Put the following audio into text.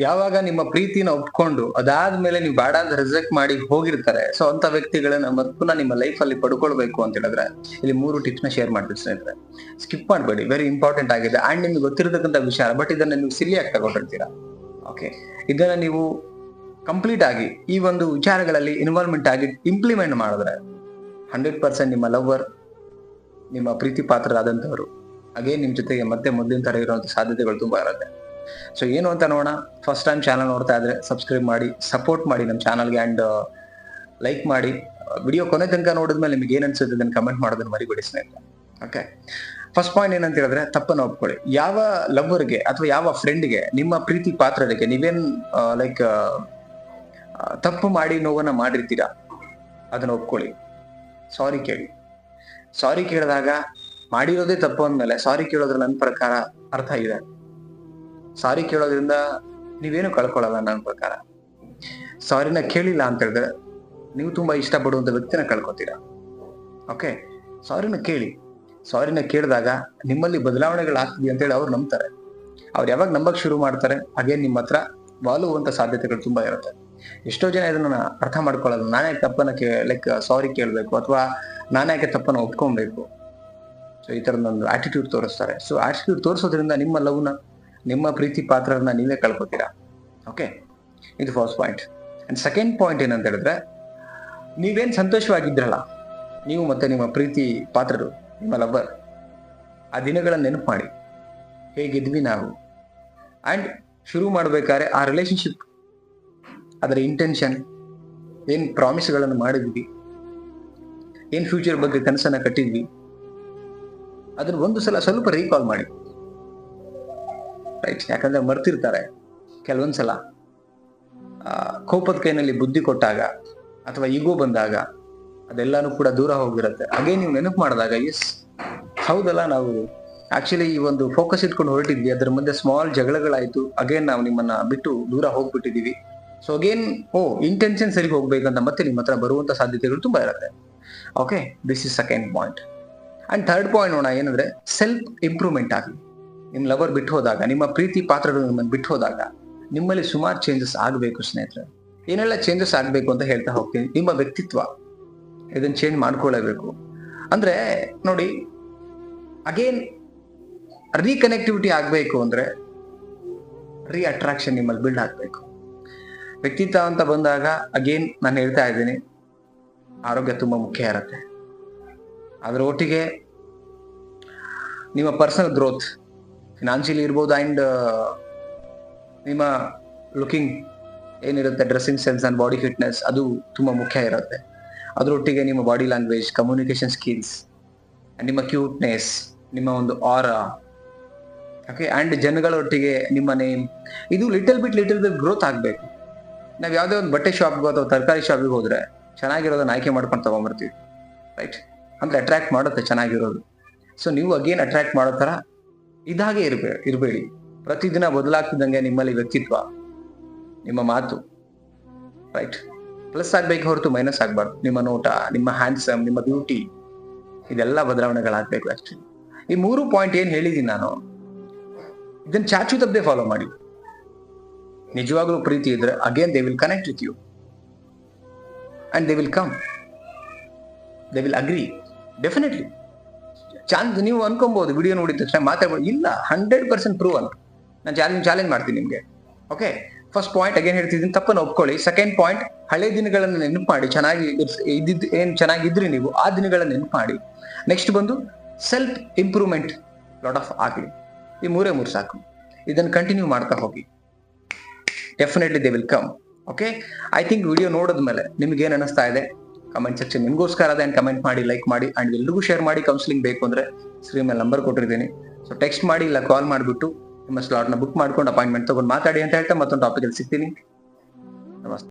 ಯಾವಾಗ ನಿಮ್ಮ ಪ್ರೀತಿನ ಒಪ್ಕೊಂಡು ಅದಾದ್ಮೇಲೆ ನೀವು ಬೇಡ ಅಂತ ರಿಜೆಕ್ಟ್ ಮಾಡಿ ಹೋಗಿರ್ತಾರೆ. ಸೊ ಅಂತ ವ್ಯಕ್ತಿಗಳನ್ನ ಮತ್ತು ಪುನಃ ನಿಮ್ಮ ಲೈಫ್ ಅಲ್ಲಿ ಪಡ್ಕೊಳ್ಬೇಕು ಅಂತ ಹೇಳಿದ್ರೆ ಇಲ್ಲಿ ಮೂರು ಟಿಪ್ಸ್ನ ಶೇರ್ ಮಾಡ್ತೀವಿ ಸ್ನೇಹಿತರೆ. ಸ್ಕಿಪ್ ಮಾಡಬೇಡಿ ವೆರಿ ಇಂಪಾರ್ಟೆಂಟ್ ಆಗಿದೆ. ಅಂಡ್ ನಿಮ್ಗೆ ಗೊತ್ತಿರತಕ್ಕಂಥ ವಿಚಾರ ಬಟ್ ಇದನ್ನ ನೀವು ಸಿಲಿಯಾಗಿ ತಗೊಂಡಿರ್ತೀರಾ? ಓಕೆ ಇದನ್ನ ನೀವು ಕಂಪ್ಲೀಟ್ ಆಗಿ ಈ ಒಂದು ವಿಚಾರಗಳಲ್ಲಿ ಇನ್ವಾಲ್ವ್ಮೆಂಟ್ ಆಗಿ ಇಂಪ್ಲಿಮೆಂಟ್ ಮಾಡಿದ್ರೆ ಹಂಡ್ರೆಡ್ ಪರ್ಸೆಂಟ್ ನಿಮ್ಮ ಲವರ್ ನಿಮ್ಮ ಪ್ರೀತಿ ಪಾತ್ರರಾದಂಥವ್ರು, ಹಾಗೆ ನಿಮ್ಮ ಜೊತೆಗೆ ಮತ್ತೆ ಮೊದಲಿನ ತರ ಇರುವಂತ ಸಾಧ್ಯತೆಗಳು ತುಂಬಾ ಇರುತ್ತೆ. ಸೊ ಏನು ಅಂತ ನೋಡೋಣ. ಫಸ್ಟ್ ಟೈಮ್ ಚಾನಲ್ ನೋಡ್ತಾ ಇದ್ರೆ ಸಬ್ಸ್ಕ್ರೈಬ್ ಮಾಡಿ ಸಪೋರ್ಟ್ ಮಾಡಿ ನಮ್ಮ ಚಾನಲ್ಗೆ ಅಂಡ್ ಲೈಕ್ ಮಾಡಿ. ವಿಡಿಯೋ ಕೊನೆ ತನಕ ನೋಡಿದ್ಮೇಲೆ ನಿಮ್ಗೆ ಏನ್ ಅನ್ಸುತ್ತೆ ಅದನ್ನ ಕಮೆಂಟ್ ಮಾಡೋದನ್ನ ಮರಿಬೇಡಿ ಸ್ನೇಹಿತರೆ. ಓಕೆ ಫಸ್ಟ್ ಪಾಯಿಂಟ್ ಏನಂತ ಹೇಳಿದ್ರೆ ತಪ್ಪನ್ನು ಒಪ್ಕೊಳ್ಳಿ. ಯಾವ ಲವ್ವರ್ಗೆ ಅಥವಾ ಯಾವ ಫ್ರೆಂಡ್ಗೆ ನಿಮ್ಮ ಪ್ರೀತಿ ಪಾತ್ರರಿಗೆ ನೀವೇನ್ ಲೈಕ್ ತಪ್ಪು ಮಾಡಿ ನೋವನ್ನ ಮಾಡಿರ್ತೀರಾ? ಅದನ್ನ ಒಪ್ಕೊಳ್ಳಿ. ಸಾರಿ ಕೇಳಿ. ಸಾರಿ ಕೇಳಿದಾಗ ಮಾಡಿರೋದೇ ತಪ್ಪು ಅಂದ್ಮೇಲೆ ಸಾರಿ ಕೇಳೋದ್ರ ನನ್ನ ಪ್ರಕಾರ ಅರ್ಥ ಇದೆ ಸಾರಿ ಕೇಳೋದ್ರಿಂದ ನೀವೇನು ಕಳ್ಕೊಳ್ಳಲ್ಲ ನನ್ನ ಪ್ರಕಾರ. ಸಾರಿನ ಕೇಳಿಲ್ಲ ಅಂತ ಹೇಳಿದ್ರೆ ನೀವು ತುಂಬಾ ಇಷ್ಟಪಡುವಂತ ವ್ಯಕ್ತಿನ ಕಳ್ಕೊತೀರಾ? ಓಕೆ ಸಾರಿನ ಕೇಳಿ. ಸಾರಿನ ಕೇಳಿದಾಗ ನಿಮ್ಮಲ್ಲಿ ಬದಲಾವಣೆಗಳಾಗ್ತಿದೆ ಅಂತ ಹೇಳಿ ಅವ್ರು ನಂಬ್ತಾರೆ. ಅವ್ರು ಯಾವಾಗ ನಂಬಕ್ ಶುರು ಮಾಡ್ತಾರೆ, ಹಾಗೆ ನಿಮ್ಮ ಹತ್ರ ವಾಲುವಂತ ಸಾಧ್ಯತೆಗಳು ತುಂಬಾ ಇರುತ್ತೆ. ಎಷ್ಟೋ ಜನ ಇದನ್ನ ಅರ್ಥ ಮಾಡ್ಕೊಳ್ಳೋದು. ನಾನೇ ತಪ್ಪನ್ನ ಕೇ ಲೈಕ್ ಸಾರಿ ಕೇಳಬೇಕು ಅಥವಾ ನಾನೇ ಯಾಕೆ ತಪ್ಪನ್ನ ಒಪ್ಕೊಬೇಕು? ಸೊ ಈ ತರದೊಂದು ಆಟಿಟ್ಯೂಡ್ ತೋರಿಸ್ತಾರೆ. ಸೊ ಆಟಿಟ್ಯೂಡ್ ತೋರಿಸೋದ್ರಿಂದ ನಿಮ್ಮ ಲವ್ನ ನಿಮ್ಮ ಪ್ರೀತಿ ಪಾತ್ರರನ್ನ ನೀವೇ ಕಳ್ಕೊತೀರಾ? ಓಕೆ ಇದು first point and second point ಏನಂತ ಹೇಳಿದ್ರೆ, ನೀವೇನು ಸಂತೋಷವಾಗಿದ್ರಲ್ಲ, ನೀವು ಮತ್ತೆ ನಿಮ್ಮ ಪ್ರೀತಿ ಪಾತ್ರರು, ನಿಮ್ಮ ಲವ್ವರ್ ಆ ದಿನಗಳನ್ನ ನೆನಪು ಮಾಡಿ. ಹೇಗಿದ್ವಿ ನಾವು? ಆ್ಯಂಡ್ ಶುರು ಮಾಡಬೇಕಾದ್ರೆ ಆ ರಿಲೇಶನ್ಶಿಪ್ ಅದರ ಇಂಟೆನ್ಷನ್ ಏನು ಪ್ರಾಮಿಸ್ಗಳನ್ನು ಮಾಡಿದ್ವಿ, ಏನು ಫ್ಯೂಚರ್ ಬಗ್ಗೆ ಕನಸನ್ನು ಕಟ್ಟಿದ್ವಿ, ಅದನ್ನು ಒಂದು ಸಲ ಸ್ವಲ್ಪ ರೀಕಾಲ್ ಮಾಡಿ. ರೈಟ್ ಯಾಕಂದ್ರೆ ಮರ್ತಿರ್ತಾರೆ. ಕೆಲವೊಂದ್ಸಲ ಕೋಪದ ಕೈನಲ್ಲಿ ಬುದ್ಧಿ ಕೊಟ್ಟಾಗ ಅಥವಾ ಈಗೋ ಬಂದಾಗ ಅದೆಲ್ಲಾನು ಕೂಡ ದೂರ ಹೋಗಿರುತ್ತೆ ಹಾಗೆ ನೀವು ನೆನಪು ಮಾಡಿದಾಗ ಎಸ್ ಹೌದಲ್ಲ ನಾವು ಆಕ್ಚುಲಿ ಈ ಒಂದು ಫೋಕಸ್ ಇಟ್ಕೊಂಡು ಹೊರಟಿದ್ವಿ. ಅದ್ರ ಮಧ್ಯೆ ಸ್ಮಾಲ್ ಜಗಳಗಳಾಯ್ತು. ಅಗೇನ್ ನಾವು ನಿಮ್ಮನ್ನ ಬಿಟ್ಟು ದೂರ ಹೋಗ್ಬಿಟ್ಟಿದೀವಿ. ಸೊ ಅಗೇನ್ ಓ ಇಂಟೆನ್ಷನ್ ಸರಿ ಹೋಗ್ಬೇಕಂತ ಮತ್ತೆ ನಿಮ್ಮ ಹತ್ರ ಬರುವಂತ ಸಾಧ್ಯತೆಗಳು ತುಂಬಾ ಇರುತ್ತೆ. Okay this is second point and third point ನೋಡೋಣ, ಏನಂದ್ರೆ ಸೆಲ್ಫ್ ಇಂಪ್ರೂವ್ಮೆಂಟ್ ಆಗಲಿ ನಿಮ್ಮ ಲವರ್ ಬಿಟ್ಟು ಹೋದಾಗ ನಿಮ್ಮ ಪ್ರೀತಿ ಪಾತ್ರಗಳು ನಿಮ್ಮನ್ನು ಬಿಟ್ಟು ಹೋದಾಗ ನಿಮ್ಮಲ್ಲಿ ಸುಮಾರು ಚೇಂಜಸ್ ಆಗಬೇಕು ಸ್ನೇಹಿತರೆ. ಏನೆಲ್ಲ ಚೇಂಜಸ್ ಆಗಬೇಕು ಅಂತ ಹೇಳ್ತಾ ಹೋಗ್ತೀನಿ. ನಿಮ್ಮ ವ್ಯಕ್ತಿತ್ವ, ಇದನ್ನು ಚೇಂಜ್ ಮಾಡ್ಕೊಳ್ಳೇಬೇಕು. ಅಂದರೆ ನೋಡಿ ಅಗೇನ್ ರೀಕನೆಕ್ಟಿವಿಟಿ ಆಗಬೇಕು ಅಂದರೆ ರೀ ಅಟ್ರಾಕ್ಷನ್ ನಿಮ್ಮಲ್ಲಿ ಬಿಲ್ಡ್ ಆಗಬೇಕು. ವ್ಯಕ್ತಿತ್ವ ಅಂತ ಬಂದಾಗ ಅಗೇನ್ ನಾನು ಹೇಳ್ತಾ ಇದ್ದೀನಿ, ಆರೋಗ್ಯ ತುಂಬ ಮುಖ್ಯ ಇರುತ್ತೆ. ಅದರ ಒಟ್ಟಿಗೆ, ನಿಮ್ಮ ಪರ್ಸನಲ್ ಗ್ರೋತ್ ಫಿನಾನ್ಷಿಯಲಿ ಇರ್ಬೋದು ಅಂಡ್ ನಿಮ್ಮ ಲುಕಿಂಗ್ ಏನಿರುತ್ತೆ dressing sense and body fitness ಅದು ತುಂಬ ಮುಖ್ಯ ಇರುತ್ತೆ. ಅದರೊಟ್ಟಿಗೆ ನಿಮ್ಮ ಬಾಡಿ ಲ್ಯಾಂಗ್ವೇಜ್ ಕಮ್ಯುನಿಕೇಶನ್ ಸ್ಕಿಲ್ಸ್ ನಿಮ್ಮ ಕ್ಯೂಟ್ನೆಸ್ ನಿಮ್ಮ ಒಂದು ಆರ ಓಕೆ ಆ್ಯಂಡ್ ಜನಗಳೊಟ್ಟಿಗೆ ನಿಮ್ಮ ನೇಮ್ ಇದು little bit little bit growth ಆಗಬೇಕು. ನಾವು ಯಾವುದೇ ಒಂದು ಬಟ್ಟೆ ಶಾಪ್ಗೆ ಅಥವಾ ತರಕಾರಿ ಶಾಪಿಗೆ ಹೋದ್ರೆ ಚೆನ್ನಾಗಿರೋದನ್ನ ಆಯ್ಕೆ ಮಾಡ್ಕೊಂಡು ತಗೊಂಬರ್ತೀವಿ ರೈಟ್ ಅಂದ್ರೆ ಅಟ್ರಾಕ್ಟ್ ಮಾಡುತ್ತೆ ಚೆನ್ನಾಗಿರೋದು. ಸೊ ನೀವು ಅಗೇನ್ ಅಟ್ರಾಕ್ಟ್ ಮಾಡೋ ಥರ ಇದಾಗೆ ಇರ್ಬೇ, ಇರಬೇಡಿ. ಪ್ರತಿದಿನ ಬದಲಾಗ್ತಿದ್ದಂಗೆ ನಿಮ್ಮಲ್ಲಿ ವ್ಯಕ್ತಿತ್ವ, ನಿಮ್ಮ ಮಾತು ರೈಟ್ ಪ್ಲಸ್ ಆಗ್ಬೇಕು ಹೊರತು ಮೈನಸ್ ಆಗ್ಬಾರ್ದು. ನಿಮ್ಮ ನೋಟ, ನಿಮ್ಮ ಹ್ಯಾಂಡ್ಸಮ್ ನಿಮ್ಮ ಬ್ಯೂಟಿ ಇದೆಲ್ಲ ಬದಲಾವಣೆಗಳಾಗಬೇಕು ಆಕ್ಚುಲಿ ಈ ಮೂರು ಪಾಯಿಂಟ್ ಏನು ಹೇಳಿದ್ದೀನಿ ನಾನು ಇದನ್ನು ಚಾಚು ತಪ್ಪದೆ ಫಾಲೋ ಮಾಡಿ. ನಿಜವಾಗ್ಲೂ ಪ್ರೀತಿ ಇದ್ರೆ again they will connect with you and they will come they will agree definitely chance ನೀವು ಅನ್ಕೊಬಹುದು ವಿಡಿಯೋ ನೋಡಿದ ತಕ್ಷಣ ಮಾತಾಡ್ಬೋದು. ಇಲ್ಲ ಹಂಡ್ರೆಡ್ ಪರ್ಸೆಂಟ್ ಪ್ರೂವ್ ಅಂತ. ನಾನು ಚಾಲೆಂಜ್ ಚಾಲೆಂಜ್ ಮಾಡ್ತೀನಿ ನಿಮಗೆ. ಓಕೆ ಫಸ್ಟ್ ಪಾಯಿಂಟ್ ಅಗೇನ್ ಹೇಳ್ತಿದ್ದೀನಿ, ತಪ್ಪನ್ನು ಒಪ್ಕೊಳ್ಳಿ. ಸೆಕೆಂಡ್ ಪಾಯಿಂಟ್ ಹಳೆ ದಿನಗಳನ್ನು ನೆನಪು ಮಾಡಿ. ಚೆನ್ನಾಗಿ ಇದ್ದಿದ್ದು ಏನು ಚೆನ್ನಾಗಿದ್ರಿ ನೀವು, ಆ ದಿನಗಳನ್ನು ನೆನಪು ಮಾಡಿ. ನೆಕ್ಸ್ಟ್ ಬಂದು ಸೆಲ್ಫ್ ಇಂಪ್ರೂವ್ಮೆಂಟ್ ಲಾಟ್ ಆಫ್ ಆಗಲಿ. ಈ ಮೂರೇ ಮೂರು ಸಾಕು. ಇದನ್ನು ಕಂಟಿನ್ಯೂ ಮಾಡ್ತಾ ಹೋಗಿ. Definitely they will come okay I think video ನೋಡಿದ್ಮೇಲೆ ನಿಮ್ಗೆ ಏನ್ ಅನಿಸ್ತಾ ಇದೆ? ಕಮೆಂಟ್ ಸೆಕ್ಷನ್ ನಿಮಗೋಸ್ಕರ ಅದೇ ಕಮೆಂಟ್ ಮಾಡಿ ಲೈಕ್ ಮಾಡಿ ಅಂಡ್ ಎಲ್ರಿಗೂ ಶೇರ್ ಮಾಡಿ ಕೌನ್ಸಿಲಿಂಗ್ ಬೇಕು ಅಂದ್ರೆ ಸ್ಕ್ರೀನ್ ಮೇಲೆ ನಂಬರ್ ಕೊಟ್ಟಿದ್ದೀನಿ ಸೊ ಟೆಕ್ಸ್ಟ್ ಮಾಡಿ ಇಲ್ಲ ಕಾಲ್ ಮಾಡಿಬಿಟ್ಟು ನಿಮ್ಮ ಸ್ಲಾಟ್ನ ಬುಕ್ ಮಾಡ್ಕೊಂಡು ಅಪಾಯಿಂಟ್ಮೆಂಟ್ ತಗೊಂಡು ಮಾತಾಡಿ ಅಂತ ಹೇಳ್ತಾ ಮತ್ತೊಂದು ಟಾಪಿಕಲ್ಲಿ ಸಿಗ್ತೀನಿ. ನಮಸ್ತೆ.